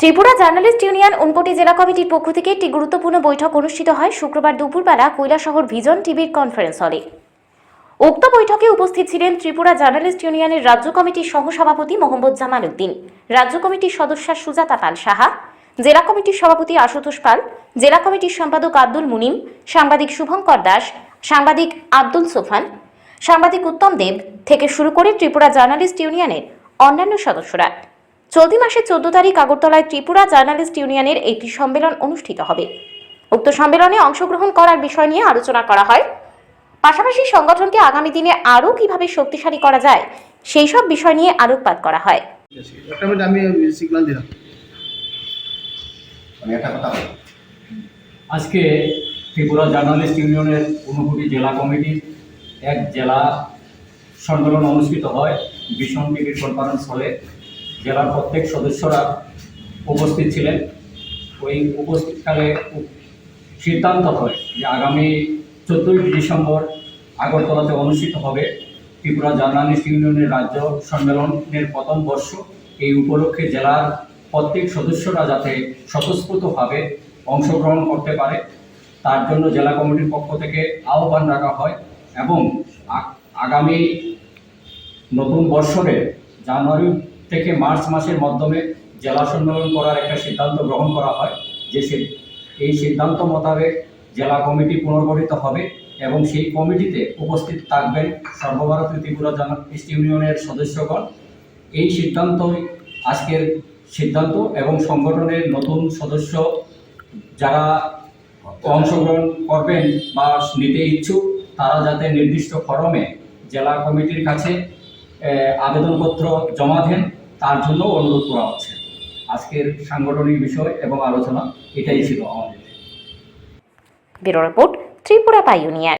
Tripura journalist union Unakoti জেলা কমিটির পক্ষ থেকে একটি গুরুত্বপূর্ণ বৈঠক অনুষ্ঠিত হয় শুক্রবার দুপুরবেলা কৈলাসহর ভিজন টিভির কনফারেন্স হলে। উক্ত বৈঠকে উপস্থিত ছিলেন ত্রিপুরা জার্নালিস্ট ইউনিয়নের রাজ্য কমিটির সহসভাপতি মোহাম্মদ জামাল উদ্দিন, রাজ্য কমিটির সদস্যা সুজাতা পাল সাহা, জেলা কমিটির সভাপতি আশুতোষ পাল, জেলা কমিটির সম্পাদক আব্দুল মুনিম, সাংবাদিক শুভঙ্কর দাস, সাংবাদিক আব্দুল সোফান, সাংবাদিক উত্তম দেব থেকে শুরু করে ত্রিপুরা জার্নালিস্ট ইউনিয়নের অন্যান্য সদস্যরা। চলতি মাসের চোদ্দ তারিখ আগরতলায় ত্রিপুরা জার্নালিস্ট ইউনিয়নের একটি সম্মেলন অনুষ্ঠিত হবে। উক্ত সম্মেলনে অংশগ্রহণ করার বিষয় নিয়ে আলোচনা করা হয়। পাশাপাশি সংগঠনকে আগামী দিনে আরও কীভাবে শক্তিশালী করা যায় সেই সব বিষয় নিয়ে আলোকপাত করা হয়। ঠিক আছে একটা মিনিট আমি সিগন্যাল দিলাম। আমি একটা কথা আজকে ত্রিপুরা জার্নালিস্ট ইউনিয়নের ঊনকোটি জেলা কমিটির এক জেলা সম্মেলন অনুষ্ঠিত হয় ভীষণ টিভির কনফারেন্স হলে জেলার প্রত্যেক সদস্যরা উপস্থিত ছিলেন। ওই উপস্থিতকালে সিদ্ধান্ত হয় যে আগামী চোদ্দোই ডিসেম্বর আগরতলাতে অনুষ্ঠিত হবে ত্রিপুরা জার্নালিস্ট ইউনিয়নের রাজ্য সম্মেলনের প্রথম বর্ষ। এই উপলক্ষে জেলার প্রত্যেক সদস্যরা যাতে স্বতঃস্ফূর্তভাবে অংশগ্রহণ করতে পারে, তার জন্য জেলা কমিটির পক্ষ থেকে আহ্বান রাখা হয় এবং আগামী নতুন বৎসরে জানুয়ারি থেকে মার্চ মাসের মাধ্যমে জেলা সম্মেলন করার একটা সিদ্ধান্ত গ্রহণ করা হয় যে এই সিদ্ধান্ত মোতাবেক জেলা কমিটি পুনর্গঠিত হবে এবং সেই কমিটিতে উপস্থিত থাকবেন সর্বভারতীয় ত্রিপুরা জার্নালিস্ট ইউনিয়নের সদস্যগণ। এই সিদ্ধান্তই আজকের সিদ্ধান্ত এবং সংগঠনের নতুন সদস্য যারা অংশগ্রহণ করবেন বা নিতে ইচ্ছুক, তারা যাতে নির্দিষ্ট ফরমে জেলা কমিটির কাছে আবেদনপত্র জমা দেন। তার জন্য অনুরোধ করা হচ্ছে। আজকের সাংগঠনিক বিষয় এবং আলোচনা এটাই ছিল আমাদের। ব্যুরো রিপোর্ট ত্রিপুরা পাই ইউনিয়ন।